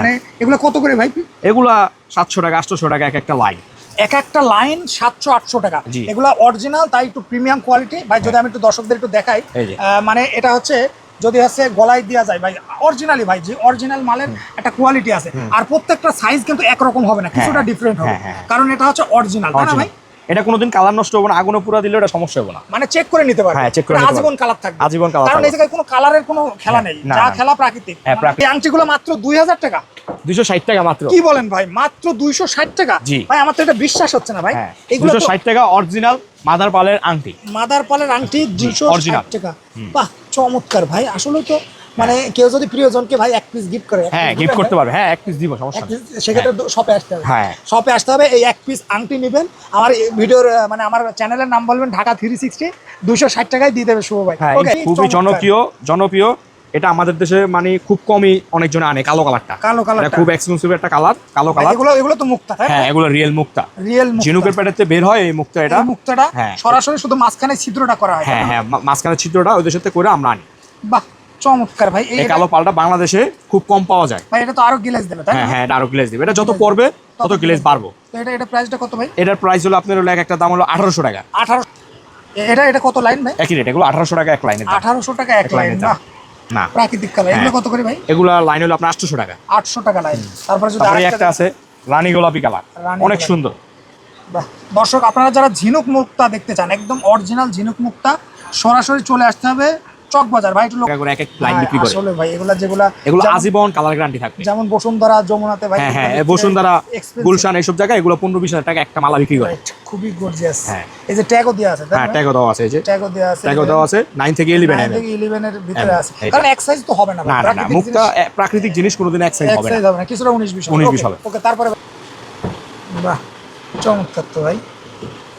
মানে এগুলো কত করে ভাই? এগুলা সাতশো টাকা আটশোশো টাকা এক একটা লাইন এক একটা লাইন সাতশো আটশো টাকা। এগুলো অরিজিনাল তাই একটু প্রিমিয়াম কোয়ালিটি ভাই যদি আমি একটু দর্শকদের একটু দেখাই মানে এটা হচ্ছে যদি হচ্ছে গলায় দেওয়া যায় ভাই অরিজিনালি ভাই যে অরিজিনাল মালের একটা কোয়ালিটি আছে। আর প্রত্যেকটা সাইজ কিন্তু একরকম হবে না কিছুটা ডিফারেন্ট হবে। হ্যাঁ, হ্যাঁ। কারণ এটা হচ্ছে অরিজিনাল তাই না ভাই? এটা কোনোদিন কালার নষ্ট হবে না আগুনে পুরা দিলে এটা সমস্যা হবে না। মানে চেক করে নিতে পারবে। হ্যাঁ, check করে। আজীবন কালার থাকবে। আজীবন colour কারণ এই। জায়গায় কোনো কালারের কোনো খেলা নেই। যা খেলা প্রাকৃতিক। হ্যাঁ, প্রাকৃতিক। আংটিগুলো মাত্র দুই হাজার টাকা। দুইশো ষাট টাকা মাত্র। কি বলেন ভাই? মাত্র দুইশো ষাট টাকা? ভাই আমার তো এটা বিশ্বাস হচ্ছে না ভাই। হ্যাঁ এগুলো দুশো তো ষাট টাকা অরিজিনাল মাদার পালের আংটি। মাদার পালের আংটি দুশো original। টাকা। বাহ চমৎকার ভাই। আসলে তো মানে কেউ যদি প্রিয়জনকে ভাই এক পিস গিফট করে হ্যাঁ গিফট করতে পারবে। হ্যাঁ এক পিস দিব সমস্যা নেই। সেক্ষেত্রে শপে আসতে হবে। হ্যাঁ। শপে আসতে হবে এই এক পিস আংটি নেবেন। আমার ভিডিওর মানে আমার চ্যানেলের নাম বলবেন ঢাকা থ্রি সিক্সটি দুশো ষাট টাকায় দিয়ে দেবে শুভ ভাই। হ্যাঁ খুবই জনপ্রিয় জনপ্রিয়। এটা আমাদের দেশে মানে খুব কমই অনেকজনে আনে কালো কালারটা। কালো কালার খুব এক্সপেন্সিভ একটা কালার কালো কালার এগুলো এগুলো তো মুক্তা হ্যাঁ এগুলো রিয়েল মুক্তা। রিয়েল ঝিনুকের প্যাটেতে বের হয় এই মুক্তা এটা। মুক্তাটা হ্যাঁ। সরাসরি শুধু মাঝখানে ছিদ্রটা করা হয় হ্যাঁ হ্যাঁ মাঝখানে ছিদ্রটা ওদের সাথে করে আমরা আনি। বাহ চমৎকার ভাই এই কালো পালটা বাংলাদেশে খুব কম পাওয়া যায়। ভাই এটা তো আরও গিলাস দেবে তাই হ্যাঁ হ্যাঁ এটা আরও গ্লেজ দিবে। এটা যত পড়বে তত গ্লেজ বাড়বো। তো এটা এটা প্রাইসটা কত ভাই? এটার প্রাইস হলো আপনার হলো এক একটা দাম হলো আঠারোশো টাকা। আঠারো এটা এটা কত লাইন ভাই? একই রেট এগুলো আঠারোশো টাকা এক লাইনে আঠারোশো টাকা এক লাইন না। প্রাকৃতিক কালার এগুলো কত করে ভাই? এগুলা লাইন হলো আপনার আটশোশো টাকা। আটশো টাকা লাইন তারপরে যদি একটা আছে রানী গোলাপি কালার। অনেক সুন্দর। দর্শক আপনারা যারা ঝিনুক মুক্তা দেখতে চান একদম অরিজিনাল ঝিনুক মুক্তা সরাসরি চলে আসতে হবে চকবাজার ভাই একটু লোক- করে এক এক লাইন বিক্রি করে। আসলে ভাই এগুলা যেগুলা এগুলো আজীবন কালার গ্যারান্টি থাকবে। যেমন বসুন্ধরা যমুনাতে ভাই হ্যাঁ হ্যাঁ বসুন্ধরা। গুলশান এইসব জায়গায় এগুলো পনেরো বিশ হাজার টাকা একটা মালা বিক্রি করে। খুবই গর্জিয়াস হ্যাঁ। এই যে ট্যাগও দেওয়া আছে হ্যাঁ ট্যাগও দেওয়া আছে এই যে। ট্যাগও দেওয়া আছে ট্যাগও দেওয়া আছে নাইন থেকে ইলেভেন Nine থেকে 11 এর ভিতরে হ্যাঁ, আছে। কারণ এক size তো হবে না না না মুক্তা প্রাকৃতিক জিনিস কোনোদিন এক সাইজ হবে না। size হবে না কিছুটা 19 20 হবে। 19 Okay, হবে। ওকে তারপরে বাহ চমৎকার তো ভাই।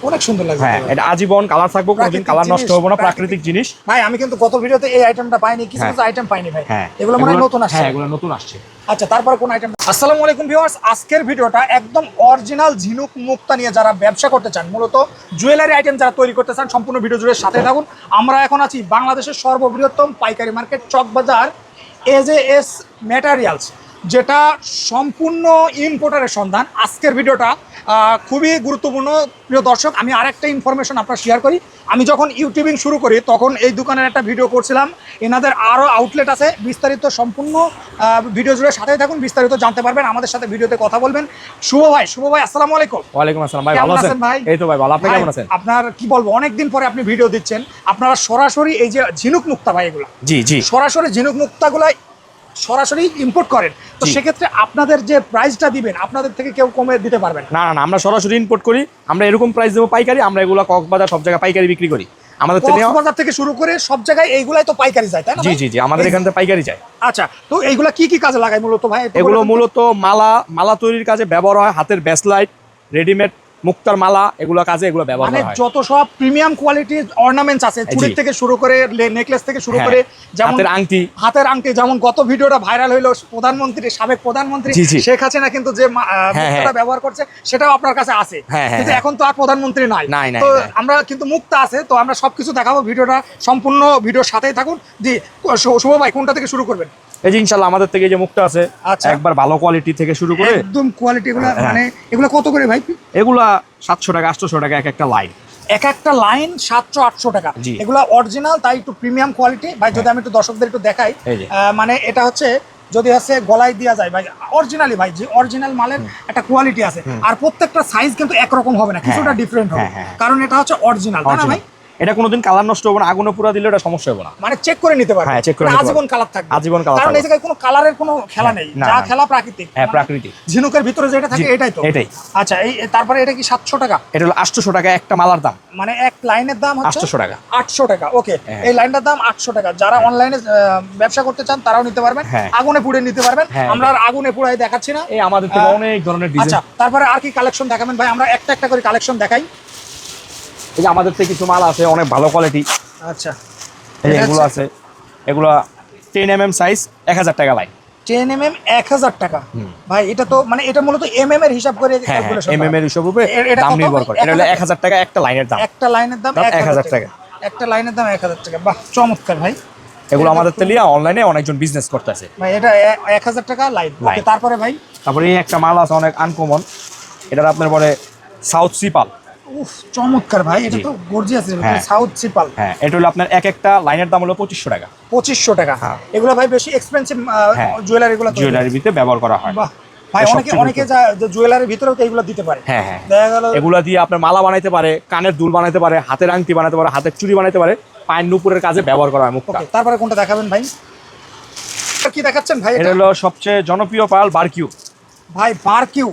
অনেক সুন্দর লাগছে হ্যাঁ এটা আজীবন কালার থাকব কোনোদিন কালার নষ্ট হবে না প্রাকৃতিক- জিনিস। ভাই আমি কিন্তু গত ভিডিওতে এই আইটেমটা পাইনি কিছু হ্যাঁ। কিছু আইটেম পাইনি ভাই। হ্যাঁ। এগুলো মনে হয় নতুন আসছে। হ্যাঁ এগুলো নতুন আসছে। আচ্ছা তারপরে কোন আইটেম আসসালামু আলাইকুম ভিউয়ার্স আজকের ভিডিওটা একদম অরিজিনাল ঝিনুক মুক্তা নিয়ে যারা ব্যবসা করতে চান মূলত জুয়েলারি আইটেম যারা তৈরি করতে চান সম্পূর্ণ ভিডিও জুড়ে সাথে থাকুন। আমরা এখন আছি বাংলাদেশের সর্ববৃহত্তম পাইকারি মার্কেট চকবাজার এজ এ এস ম্যাটারিয়ালস যেটা সম্পূর্ণ ইম্পোর্টারের সন্ধান। আজকের ভিডিওটা খুবই গুরুত্বপূর্ণ। প্রিয় দর্শক আমি আরেকটা ইনফরমেশন আপনার শেয়ার করি। আমি যখন ইউটিউবিং শুরু করি তখন এই দোকানের একটা ভিডিও করছিলাম। এনাদের আরও আউটলেট আছে। বিস্তারিত সম্পূর্ণ ভিডিও জুড়ে সাথেই থাকুন। বিস্তারিত জানতে পারবেন। আমাদের সাথে ভিডিওতে কথা বলবেন। শুভ ভাই শুভ ভাই আসসালামু আলাইকুম। ওয়ালাইকুম আসসালাম ভাই ভালো আছেন? ভাই? এই তো ভাই ভালো। আপনি কেমন আছেন? আপনার কি বলব অনেকদিন পরে আপনি ভিডিও দিচ্ছেন। আপনারা সরাসরি এই যে ঝিনুক মুক্তা ভাই এগুলো। জি জি। সরাসরি ঝিনুক মুক্তাগুলো সরাসরি ইম্পোর্ট করেন। তো সেক্ষেত্রে আপনাদের যে প্রাইসটা দিবেন আপনাদের থেকে কেউ কমে দিতে পারবেন না। না আমরা সরাসরি ইম্পোর্ট করি। আমরা এরকম প্রাইস দেবো পাইকারি আমরা এগুলো কক্সবাজার সব জায়গায় পাইকারি বিক্রি করি। আমাদের কক্সবাজার থেকে শুরু করে সব জায়গায় এইগুলাই তো পাইকারি যায় তাই না জি জি জি আমাদের এখান থেকে পাইকারি যায়। আচ্ছা তো এইগুলা কি কি কাজে লাগায় মূলত ভাই? এগুলো। মূলত মালা মালা তৈরির কাজে ব্যবহার হয় হাতের ব্যাসলাইট রেডিমেড মুক্তার মালা এগুলো কাজে এগুলো ব্যবহার মানে হয়। যত সব প্রিমিয়াম কোয়ালিটির অর্নামেন্টস আছে চুড়ির থেকে শুরু করে নেকলেস থেকে শুরু হ্যাঁ, করে যেমন হাতের আংটি। হাতের আংটি যেমন গত ভিডিওটা ভাইরাল হইল প্রধানমন্ত্রী সাবেক প্রধানমন্ত্রী। শেখ হাসিনা কিন্তু যে হ্যাঁ, মুক্তাটা হ্যাঁ। ব্যবহার করছে সেটাও আপনার কাছে আছে। কিন্তু। এখন তো আর প্রধানমন্ত্রী নাই। তো আমরা কিন্তু মুক্তা আছে তো আমরা সবকিছু দেখাবো। ভিডিওটা সম্পূর্ণ ভিডিওর সাথেই থাকুন। জি শুভ ভাই কোনটা থেকে শুরু করবেন? এই যে ইনশাল্লাহ আমাদের থেকে যে মুক্তা আছে আচ্ছা। একবার ভালো কোয়ালিটি থেকে শুরু করে একদম কোয়ালিটি গুলো হ্যাঁ। মানে এগুলো কত করে ভাই? এগুলা সাতশো টাকা আটশোশো টাকা এক একটা লাইন এক একটা লাইন সাতশো আটশো টাকা। এগুলো অরিজিনাল তাই একটু প্রিমিয়াম কোয়ালিটি ভাই যদি আমি একটু দর্শকদের একটু দেখাই মানে এটা হচ্ছে যদি হচ্ছে গলায় দেওয়া যায় ভাই অরিজিনালি ভাই যে অরিজিনাল মালের একটা কোয়ালিটি আছে। আর প্রত্যেকটা সাইজ কিন্তু একরকম হবে না কিছুটা ডিফারেন্ট হবে। হ্যাঁ, হ্যাঁ। কারণ এটা হচ্ছে অরিজিনাল তাই না ভাই? এটা কোনোদিন কালার নষ্ট হবে না আগুনে পুরা দিলে এটা সমস্যা হবে না। মানে চেক করে নিতে পারবে। হ্যাঁ, check করে নিতে আজীবন কালার থাকবে। আজীবন colour কারণ এই জায়গায় কোনো কালারের কোনো খেলা নেই। যা খেলা প্রাকৃতিক। হ্যাঁ, মানে প্রাকৃতিক। ঝিনুকের ভিতরে যেটা থাকে এটাই তো। এটাই। আচ্ছা এই তারপরে এটা কি সাতশো টাকা? এটা হলো আটশোশো টাকা একটা মালার দাম। মানে এক লাইনের দাম হচ্ছে 800 টাকা। আটশো টাকা ওকে হ্যাঁ। এই লাইনটার দাম আটশো টাকা। যারা অনলাইনে ব্যবসা করতে চান তারাও নিতে পারবেন। হ্যাঁ। আগুনে পুড়ে নিতে পারবেন। হ্যাঁ, আমরা আর আগুনে পুড়াই দেখাচ্ছি না। এই আমাদের থেকে অনেক ধরনের ডিজাইন আচ্ছা তারপরে আর কি কালেকশন দেখাবেন? ভাই আমরা একটা একটা করে কালেকশন দেখাই। এই যে আমাদের থেকে কিছু মাল আছে অনেক ভালো কোয়ালিটি আচ্ছা। এই এগুলো আছে। এগুলো টেন এম এম সাইজ এক হাজার টাকা লাইন টেন এম এম এক হাজার টাকা। ভাই এটা তো মানে এটা মূলত এম এম এর হিসাব করে হ্যাঁ হ্যাঁ এম এম এর হিসাব এটা দাম নির্ভর করে। এটা হলো এক হাজার টাকা একটা লাইনের দাম। একটা লাইনের দাম এক হাজার 1000 টাকা। একটা লাইনের দাম এক হাজার টাকা। বাহ চমৎকার ভাই। এগুলো আমাদের তেলিয়া অনলাইনে অনেকজন বিজনেস করতেছে। ভাই এটা এক হাজার টাকা ওকে তারপরে ভাই? তারপরে এই একটা মাল আছে অনেক আনকমন এটার আপনার পরে সাউথ সিপাল উফ চমৎকার ভাই এটা তো গর্জিয়াস। সাউথ সিপাল হ্যাঁ। এটা হলো আপনার এক একটা লাইনের দাম হলো পঁচিশশো টাকা। পঁচিশশো টাকা। হ্যাঁ। এগুলো ভাই বেশি এক্সপেন্সিভ হ্যাঁ। জুয়েলারি গুলো। জুয়েলারির ভিতরে ব্যবহার করা হয়। বাহ। ভাই অনেকে অনেকে যা জুয়েলারির ভিতরেও তো এগুলো দিতে পারে। হ্যাঁ হ্যাঁ। এগুলা দিয়ে আপনার মালা বানাইতে পারে কানের দুল বানাইতে পারে হাতের আংটি বানাতে পারে হাতের চুড়ি বানাইতে পারে পায়ের নুপুরের কাজে ব্যবহার করা হয় মুক্তা তারপরে কোনটা দেখাবেন ভাই? কি দেখাচ্ছেন ভাই এটা এটা? হলো সবচেয়ে জনপ্রিয় পাল বারকিউ। ভাই বারকিউ।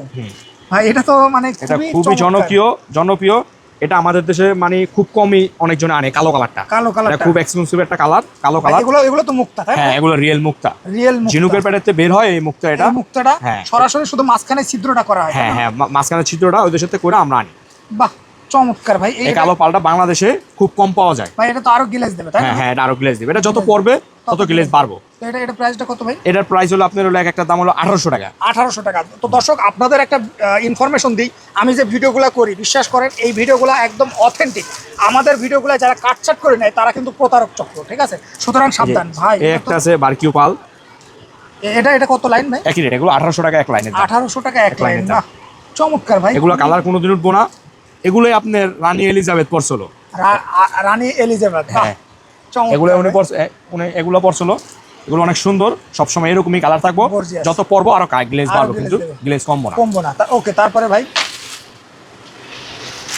ভাই এটা তো মানে এটা খুবই জনপ্রিয় জনপ্রিয়। এটা আমাদের দেশে মানে খুব কমই অনেকজন আনে কালো কালারটা। কালো কালার খুব এক্সপেন্সিভ একটা কালার কালো কালার এগুলো এগুলো তো মুক্তা হ্যাঁ এগুলো রিয়েল মুক্তা। রিয়েল ঝিনুকের প্যাডেতে বের হয় এই মুক্তা এটা। মুক্তাটা হ্যাঁ। সরাসরি শুধু মাঝখানে ছিদ্রটা করা হয় হ্যাঁ হ্যাঁ মাঝখানে ছিদ্রটা ওই দেশের থেকে করে আমরা আনি। বাহ চমৎকার ভাই এই কালো পালটা বাংলাদেশে খুব কম পাওয়া যায়। ভাই এটা তো আরও গ্লেজ দেবে তাই না? হ্যাঁ হ্যাঁ এটা আরও গ্লেজ দিবে। এটা যত পড়বে তত গ্লেজ বাড়বো। এটা এটা প্রাইসটা কত ভাই? এটার প্রাইস হলো আপনার হলো এক একটা দাম হলো আঠারোশো টাকা। আঠারোশো টাকা। তো দর্শক আপনাদের একটা ইনফরমেশন দিই। আমি যে ভিডিওগুলো করি বিশ্বাস করেন এই ভিডিওগুলো একদম অথেন্টিক আমাদের ভিডিওগুলো যারা কাটছাট করে নেয় তারা কিন্তু প্রতারক চক্র ঠিক আছে? সুতরাং সাবধান ভাই একটা আছে বারকিউ পাল। এটা এটা কত লাইন ভাই? একই রেট এগুলো আঠারোশো টাকা এক লাইনের দাম। আঠারোশো টাকা এক লাইন বাহ চমৎকার ভাই। এগুলো কালার কোনোদিন উঠবো না। এগুলোই আপনার রানী এলিজাবেথ পরছিল। রানী এলিজাবেথ হ্যাঁ। এগুলো উনি। উনি এগুলো পরছিল। এগুলো অনেক সুন্দর সবসময় এরকমই কালার থাকব। যত পরবো আরও গ্লেজ বাড়বো কিন্তু। গ্লেজ কমবো না। কমবো না। ওকে তারপরে ভাই?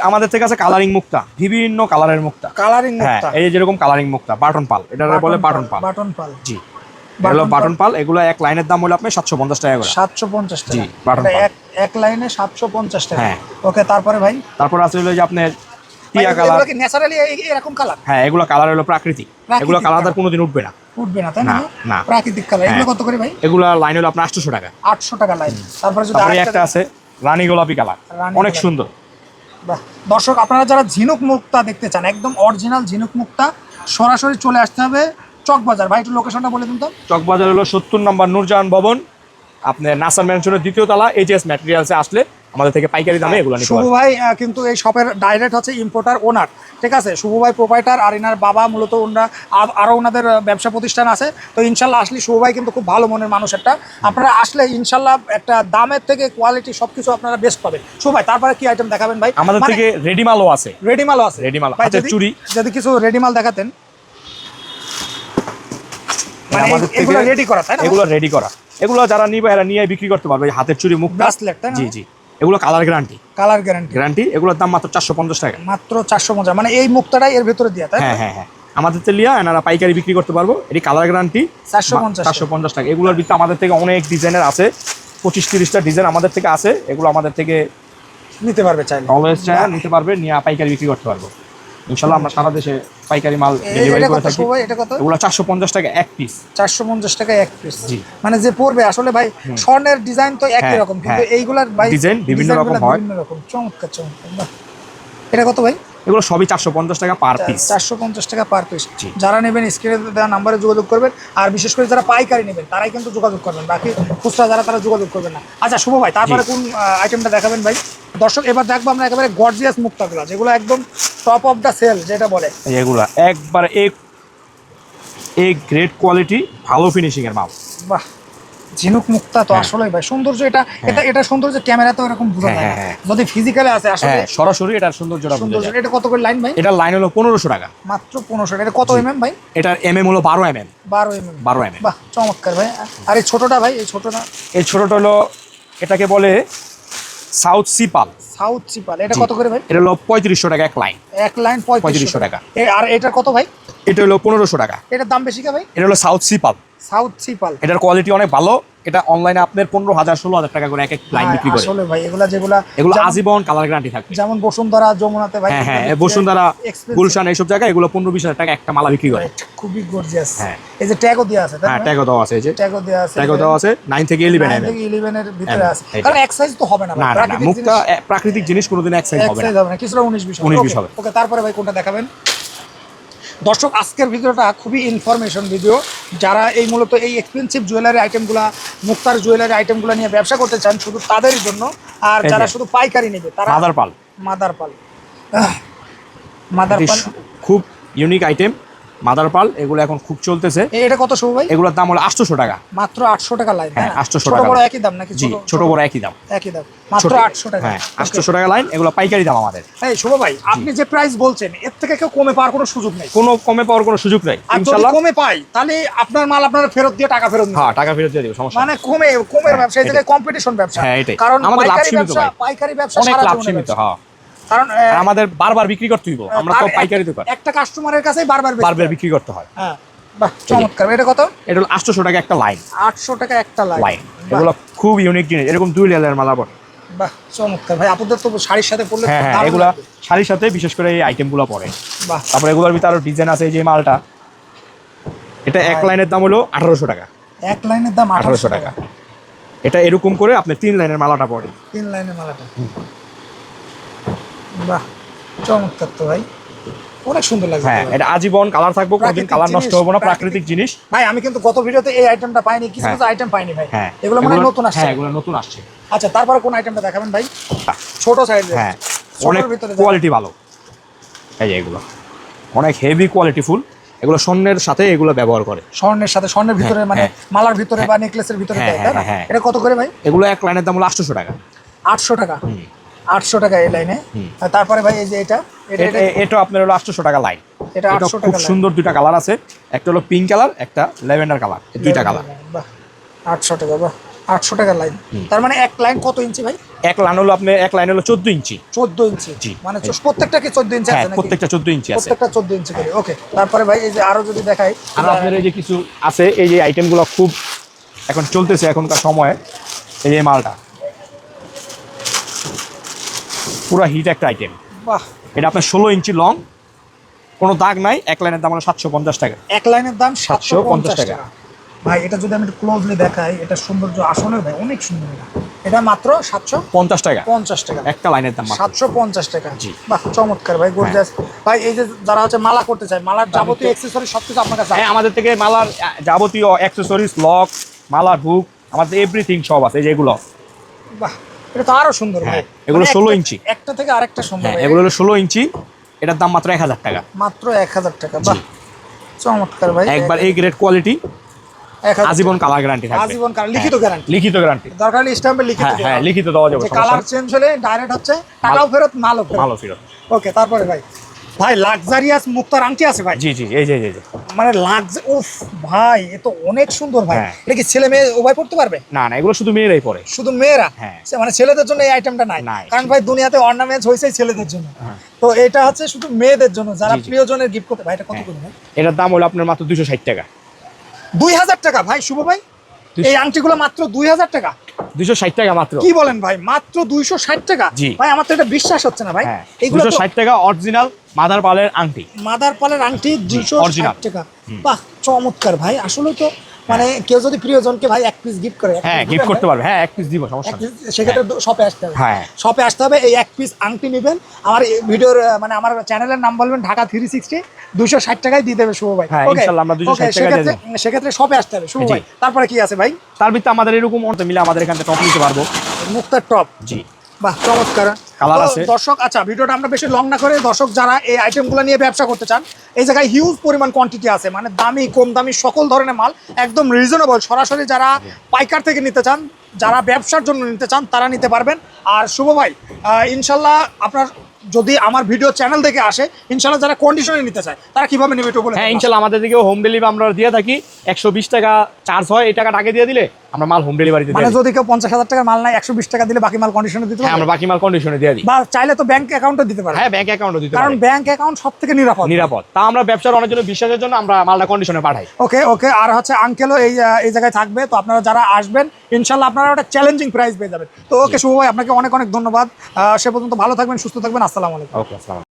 আমাদের থেকে আছে কালারিং মুক্তা বিভিন্ন কালারের মুক্তা। কালারিং হ্যাঁ মুক্তা। এই যে যেরকম কালারিং মুক্তা বাটন পাল এটা বলে বাটন পাল। Button pearl. জি। এগুলো বাটন পাল এগুলো এক লাইনের দাম হলো আপনি সাতশো পঞ্চাশ টাকা করে। সাতশো পঞ্চাশ টাকা। জি, এটা পাল। এক এক লাইনে সাতশো পঞ্চাশ টাকা। হ্যাঁ। ওকে তারপরে ভাই? তারপর আছে হলো যে আপনার টিয়া কালার কি ন্যাচারালি এরকম কালার হ্যাঁ এগুলো কালার হলো প্রাকৃতিক। এগুলো কালার colour। কোনোদিন উঠবে না। উঠবে না তাই না না। প্রাকৃতিক কালার এগুলো হ্যাঁ। কত করে ভাই? এগুলো লাইন হলো আপনার আটশোশো টাকা। আটশো টাকা লাইন তারপরে যদি আরেকটা একটা আছে রানী গোলাপি কালার অনেক সুন্দর। বাহ, দর্শক আপনারা যারা ঝিনুক মুক্তা দেখতে চান একদম অরিজিনাল ঝিনুক মুক্তা সরাসরি চলে আসতে হবে চকবাজার। ভাই একটু লোকেশনটা বলে দিন তো। চকবাজার হলো সত্তর নম্বর নূরজাহান ভবন। আপনার নাসার ম্যানশনের দ্বিতীয় তলা এইচএস ম্যাটেরিয়ালসে আসলে আমাদের থেকে পাইকারি দামে এগুলো নিতে শুভ ভাই কিন্তু এই শপের ডাইরেক্ট হচ্ছে ইম্পোর্টার ওনার ঠিক আছে? শুভ ভাই প্রোপাইটার আর ইনার বাবা মূলত ওনারা আর- আরও ওনাদের ব্যবসা প্রতিষ্ঠান আছে। তো ইনশাল্লাহ আসলে শুভ ভাই কিন্তু খুব ভালো মনের মানুষ একটা। আপনারা আসলে ইনশাল্লাহ একটা দামের থেকে কোয়ালিটি সবকিছু আপনারা বেস্ট পাবেন। শুভ ভাই তারপরে কি আইটেম দেখাবেন ভাই? আমাদের থেকে রেডিমালও আছে। রেডিমালও আছে। Ready মাল, ভাই, হাতের যদি- কিছু রেডিমাল দেখাতেন। মানে এগুলো রেডি করা তাই না? এগুলো রেডি করা। এগুলো যারা নিবে এরা নিয়ে বিক্রি করতে পারবে। হাতের চুরি মুখ জি জি। এগুলো colour guarantee colour guarantee guarantee এগুলোর দাম মাত্র চারশো পঞ্চাশ টাকা। মাত্র চারশো পঞ্চাশ। মানে এই মুক্তাটাই এর ভেতরে দিয়া তাই হ্যাঁ হ্যাঁ হ্যাঁ। আমাদের তেলিয়া এনারা পাইকারি বিক্রি করতে পারব। এটি কালার গ্যারান্টি 450 চারশো পঞ্চাশ টাকা। এগুলোর ভিতরে আমাদের থেকে অনেক ডিজাইনের আছে। পঁচিশ তিরিশটা ডিজাইন আমাদের থেকে আছে। এগুলো আমাদের থেকে নিতে পারবে চাইলে। অলওয়েজ চায় নিতে পারবে নিয়ে পাইকারি বিক্রি করতে পারব। ইনশাল্লাহ আমরা সারা দেশে পাইকারি মাল ডেলিভারি করে থাকি। এটা কত? এগুলো চারশো পঞ্চাশ টাকা এক পিস চারশো পঞ্চাশ টাকা এক পিস জি। মানে যে পড়বে আসলে ভাই স্বর্ণের ডিজাইন তো একই হ্যাঁ, রকম কিন্তু হ্যাঁ। এইগুলার ভাই Design বিভিন্ন রকম হয়। বিভিন্ন রকম। চমৎকার চমৎকার। এটা কত ভাই? এগুলো সবই চারশো পঞ্চাশ টাকা পার পিস চারশো পঞ্চাশ টাকা পার পিস যারা নেবেন স্ক্রিনে দেওয়া নাম্বারে যোগাযোগ করবেন আর বিশেষ করে যারা পাইকারি নেবেন তারাই কিন্তু যোগাযোগ করবেন। বাকি খুচরা যারা তারা যোগাযোগ করবেন না। আচ্ছা শুভ ভাই তারপরে কোন আইটেমটা দেখাবেন ভাই? দর্শক এবার দেখব আমরা একেবারে গর্জিয়াস মুক্তাগুলো যেগুলো একদম টপ অফ দ্য সেল যেটা বলে। এগুলা একবার এক এক গ্রেট কোয়ালিটি ভালো ফিনিশিং এর মাল। বাহ ঝিনুক মুক্তা তো হ্যাঁ। আসলে ভাই সৌন্দর্য এটা এটা এটা সৌন্দর্য ক্যামেরাতেও এরকম বোঝা হ্যাঁ, যায়। হ্যাঁ, যদি ফিজিক্যালে আছে আসলে হ্যাঁ সরাসরি এটার সৌন্দর্যটা বোঝা সৌন্দর্য। যায়। এটা কত করে লাইন ভাই? এটার লাইন হলো পনেরোশো টাকা। মাত্র পনেরোশো এটা কত এমএম ভাই? এটার এম এম হলো বারো এম এম বারো এমএম বারো এম এম বাহ চমৎকার ভাই। আর এই ছোটটা ভাই এই ছোটটা? এই ছোটটা হলো এটাকে বলে সাউথ সিপাল। সাউথ সিপাল এটা কত করে ভাই? এটা হলো পঁয়ত্রিশশো টাকা এক লাইন। এক লাইন পঁয়ত্রিশশো 3500 টাকা। আর এটা কত ভাই? এটা হলো পনেরোশো টাকা। এটার দাম বেশি কে ভাই? এটা হলো সাউথ সিপাল। সাউথ সিপাল। এটার কোয়ালিটি অনেক ভালো। এটা অনলাইনে আপনার পনেরো হাজার ষোলো হাজার টাকা করে এক এক লাইন বিক্রি করে। আসলে ভাই এগুলা যেগুলা এগুলো আজীবন কালার গ্যারান্টি থাকবে। যেমন বসুন্ধরা যমুনাতে ভাই হ্যাঁ হ্যাঁ বসুন্ধরা। গুলশান এইসব জায়গায় এগুলো পনেরো বিশ হাজার টাকা একটা মালা বিক্রি করে। খুবই গর্জিয়াস হ্যাঁ। এই যে ট্যাগও দেওয়া আছে হ্যাঁ ট্যাগও দেওয়া আছে এই যে। ট্যাগও দেওয়া আছে। ট্যাগও দেওয়া আছে নাইন থেকে ইলেভেন Nine থেকে 11 এর ভিতরে হ্যাঁ, আছে। কারণ এক্সারসাইজ তো হবে না না মুক্তা জিনিস- প্রাকৃতিক জিনিস কোনোদিন এক্সাইজ হবে না। এক্সারসাইজ হবে না কিছুটা 19 20 হবে 19 20 হবে। ওকে তারপরে ভাই কোনটা দেখাবেন? দর্শক আজকের ভিডিওটা খুবই ইনফরমেশন ভিডিও যারা এই মূলত এই এক্সপেন্সিভ জুয়েলারি আইটেমগুলো মুক্তার জুয়েলারি আইটেমগুলো নিয়ে ব্যবসা করতে চান শুধু তাদের জন্য। আর যারা শুধু পাইকারি নেবে তারা mother pearl. Mother pearl. Mother pearl. খুব ইউনিক আইটেম মাদার পাল এগুলো এখন খুব চলতেছে। এটা কত শুভ ভাই? এগুলোর দাম হলো আটশোশো টাকা। মাত্র আটশো টাকা লাইন হ্যাঁ, 800 ছোট টাকা বড় একই দাম নাকি? জি ছোট- বড় একই দাম। একই দাম। মাত্র আটশো টাকা। হ্যাঁ আটশোশো টাকা লাইন এগুলো পাইকারি দাম আমাদের। এই শুভ ভাই আপনি যে প্রাইস বলছেন এর থেকে কেউ কমে পাওয়ার কোনো সুযোগ নেই। কোনো কমে পাওয়ার কোনো সুযোগ নেই ইনশাল্লাহ। কমে পাই তাহলে আপনার মাল আপনারা ফেরত দিয়ে টাকা ফেরত হ্যাঁ টাকা ফেরত দিয়ে দেবো সমস্যা মানে কমে কমের ব্যবসা এই জায়গায় কম্পিটিশন ব্যবসা। হ্যাঁ, এটাই। কারণ আমাদের লাভ সীমিত পাইকারি ব্যবসা অনেক লাভ সীমিত হ্যাঁ। কারণ আমাদের বারবার বিক্রি করতে হইব। আমরা তো পাইকারি দোকান। একটা কাস্টমারের কাছেই বারবার বারবার বিক্রি করতে হয়। হ্যাঁ বাহ চমৎকার। এটা কত? এটা হলো টাকা একটা লাইন আটশো টাকা একটা লাইন লাইন এগুলো খুব ইউনিক জিনিস। এরকম দুই লেয়ারের মালা পড়ে বাহ চমৎকার। ভাই আপনাদের তো শাড়ির সাথে পড়লে হ্যাঁ হ্যাঁ এগুলা শাড়ির সাথে বিশেষ করে এই আইটেমগুলো পড়ে বাহ। তারপর এগুলোর ভিতরে আরও ডিজাইন আছে এই যে মালটা। এটা এক লাইনের দাম হলো আঠারোশো টাকা। এক লাইনের দাম আঠারোশো আঠারোশো টাকা। এটা এরকম করে আপনি তিন লাইনের মালাটা পড়ে তিন লাইনের মালাটা। বাহ চমৎকার তো ভাই। অনেক সুন্দর লাগছে হ্যাঁ এটা আজীবন কালার থাকব কোনোদিন কালার নষ্ট হবে না প্রাকৃতিক- জিনিস। ভাই আমি কিন্তু গত ভিডিওতে এই আইটেমটা পাইনি কিছু হ্যাঁ। কিছু আইটেম পাইনি ভাই। হ্যাঁ এগুলো মানে নতুন আসছে। হ্যাঁ এগুলো নতুন আসছে। আচ্ছা তারপরে কোন আইটেমটা দেখাবেন ভাই? ছোট সাইজের হ্যাঁ অনেক ভিতরে কোয়ালিটি ভালো। এই যে এগুলো। অনেক হেভি কোয়ালিটি ফুল। এগুলো স্বর্ণের সাথে এগুলো ব্যবহার করে। স্বর্ণের সাথে স্বর্ণের ভিতরে মানে হ্যাঁ। মালার ভিতরে বা নেকলেসের ভিতরে হ্যাঁ, হ্যাঁ, হ্যাঁ। এটা কত করে ভাই? এগুলো এক লাইনের দাম হলো আটশোশো টাকা। আটশো টাকা। আটশো টাকা এই লাইনে তারপরে ভাই এই যে এটা এটা আপনার হলো আটশোশো টাকা লাইন এটা 800 খুব সুন্দর দুইটা কালার আছে। একটা হলো পিঙ্ক কালার একটা ল্যাভেন্ডার কালার দুইটা কালার বাহ আটশো টাকা বাহ আটশো টাকা লাইন তার মানে এক লাইন কত ইঞ্চি ভাই? এক লাইন হলো আপনি এক লাইন হলো চোদ্দ ইঞ্চি। চোদ্দ ইঞ্চি। জি। মানে প্রত্যেকটা কি চোদ্দ ইঞ্চি হ্যাঁ আছে প্রত্যেকটা চোদ্দ ইঞ্চি আছে। প্রত্যেকটা চোদ্দ ইঞ্চি করে ওকে তারপরে ভাই এই যে আরও যদি দেখাই। আর আপনার এই যে কিছু আছে এই যে আইটেমগুলো খুব এখন চলতেছে এখনকার সময়ে এই যে মালটা। পুরো হিট একটা আইটেম বাহ। এটা আপনার ষোলো ইঞ্চি লং কোনো দাগ নাই এক লাইনের দাম হলো সাতশো পঞ্চাশ টাকা। এক লাইনের দাম সাতশো পঞ্চাশ টাকা। ভাই এটা যদি আমি ক্লোজলি দেখাই এটা সৌন্দর্য আসলে ভাই অনেক সুন্দর এটা। এটা মাত্র সাতশো পঞ্চাশ টাকা। পঞ্চাশ টাকা। একটা লাইনের দাম সাতশো পঞ্চাশ টাকা। জি। বাহ চমৎকার ভাই গর্জাস ভাই এই যে যারা হচ্ছে মালা করতে চায় মালার যাবতীয় অ্যাক্সেসরি সব কিছু আপনার কাছে হ্যাঁ আমাদের থেকে মালার যাবতীয় অ্যাক্সেসরিজ লক মালার হুক আমাদের এভরিথিং সব আছে যেগুলো। বাহ। এটা তো আরও সুন্দর ভাই। হ্যাঁ, এগুলো ষোলো ইঞ্চি। একটা থেকে আরেকটা সুন্দর হ্যাঁ এগুলো হলো ষোলো ইঞ্চি এটার দাম মাত্র এক হাজার টাকা। মাত্র এক হাজার টাকা বাহ চমৎকার ভাই। একবার এই গ্রেড কোয়ালিটি আজীবন কালার গ্যারান্টি থাকবে। আজীবন কালার লিখিত হ্যাঁ, গ্যারান্টি লিখিত গ্যারান্টি দরকার হলে স্ট্যাম্পে লিখিত হ্যাঁ হ্যাঁ লিখিত দেওয়া যাবে কালার চেঞ্জ হলে ডাইরেক্ট হচ্ছে টাকাও ফেরত মালও ফেরত। মালও ফেরত। ওকে তারপরে ভাই। ভাই লাক্সারিয়াস মুক্তার আংটি আছে ভাই জি জি এই যে এই যে, মানে লাক্স উফ ভাই এ তো অনেক সুন্দর ভাই হ্যাঁ। এটা কি ছেলে মেয়ে উভয় পড়তে পারবে না না এগুলো শুধু মেয়েরাই পরে শুধু মেয়েরা হ্যাঁ। মানে ছেলেদের জন্য এই আইটেমটা নাই। কারণ ভাই দুনিয়াতে অর্নামেন্টস হয়েছে ছেলেদের জন্য হ্যাঁ। তো এটা হচ্ছে শুধু মেয়েদের জন্য যারা। প্রিয়জনের গিফট করতে ভাই এটা কত হ্যাঁ। করে এটার দাম হলো আপনার মাত্র দুশো ষাট টাকা দুই হাজার টাকা ভাই শুভ ভাই এই আংটিগুলো মাত্র দুই হাজার টাকা। দুশো ষাট টাকা মাত্র। কি বলেন ভাই? মাত্র দুইশো ষাট টাকা। ভাই আমার তো এটা বিশ্বাস হচ্ছে না ভাই। হ্যাঁ দুশো ষাট টাকা অরিজিনাল মাদার পালের আংটি। মাদার পালের আংটি original। টাকা। বাহ চমৎকার ভাই। আসলে তো মানে কেউ যদি প্রিয়জনকে ভাই এক পিস গিফট করে হ্যাঁ গিফট করতে পারবে। হ্যাঁ এক পিস দিব সমস্যা নেই। সেক্ষেত্রে শপে আসতে হবে। হ্যাঁ। শপে আসতে হবে এই এক পিস আংটি নেবেন। আমার এই ভিডিওর মানে আমার চ্যানেলের নাম বলবেন ঢাকা থ্রি সিক্সটি দুশো ষাট টাকায় দিয়ে দেবে শুভ ভাই। হ্যাঁ, ইনশাল্লাহ আমরা 260 Okay, টাকায় দিয়ে সেক্ষেত্রে- সেক্ষেত্রে শপে আসতে হবে। শুভ ভাই তারপরে কি আছে ভাই? তার ভিত্তিতে আমাদের এরকম অর্থ মিলে আমাদের এখানে টপ নিতে পারব। মুক্তার টপ জি। বাহ চমৎকার। আছে। দর্শক আচ্ছা ভিডিওটা আমরা বেশি লং না করে দর্শক যারা এই আইটেমগুলো নিয়ে ব্যবসা করতে চান এই জায়গায় হিউজ পরিমাণ কোয়ান্টিটি আছে মানে দামি কম দামি সকল ধরনের মাল একদম রিজনেবল সরাসরি যারা পাইকার থেকে নিতে চান যারা ব্যবসার জন্য নিতে চান তারা নিতে পারবেন আর শুভ ভাই ইনশাল্লাহ আপনার যদি আমার ভিডিও চ্যানেল থেকে আসে ইনশাল্লাহ যারা কন্ডিশনে নিতে চায় তারা কীভাবে নেবে একটু বলে হ্যাঁ ইনশাল্লাহ আমাদের দিকেও হোম ডেলিভারি আমরা দিয়ে থাকি। একশো বিশ টাকা চার্জ হয় এই টাকাটা আগে দিয়ে দিলে আমরা মাল হোম ডেলিভারিতে মানে যদি কেউ পঞ্চাশ হাজার টাকার মাল নাই একশো বিশ টাকা দিলে বাকি মাল কন্ডিশনে দিতে হ্যাঁ আমরা বাকি মাল কন্ডিশনে দিয়ে দিই। বা চাইলে তো ব্যাংক অ্যাকাউন্টে দিতে পারবে হ্যাঁ ব্যাংক অ্যাকাউন্টও দিতে কারণ পারি। ব্যাংক অ্যাকাউন্ট সব থেকে নিরাপদ। নিরাপদ। তা আমরা ব্যবসার অনেক জন্য বিশ্বাসের জন্য আমরা মালটা কন্ডিশনে পাঠাই। ওকে ওকে আর হচ্ছে আঙ্কেলও এই এই জায়গায় থাকবে। তো আপনারা যারা আসবেন ইনশাল্লাহ আপনারা একটা চ্যালেঞ্জিং প্রাইস পেয়ে যাবেন। তো ওকে শুভ ভাই আপনাকে অনেক অনেক ধন্যবাদ। সে পর্যন্ত ভালো থাকবেন সুস্থ থাকবেন। আসসালামু আলাইকুম।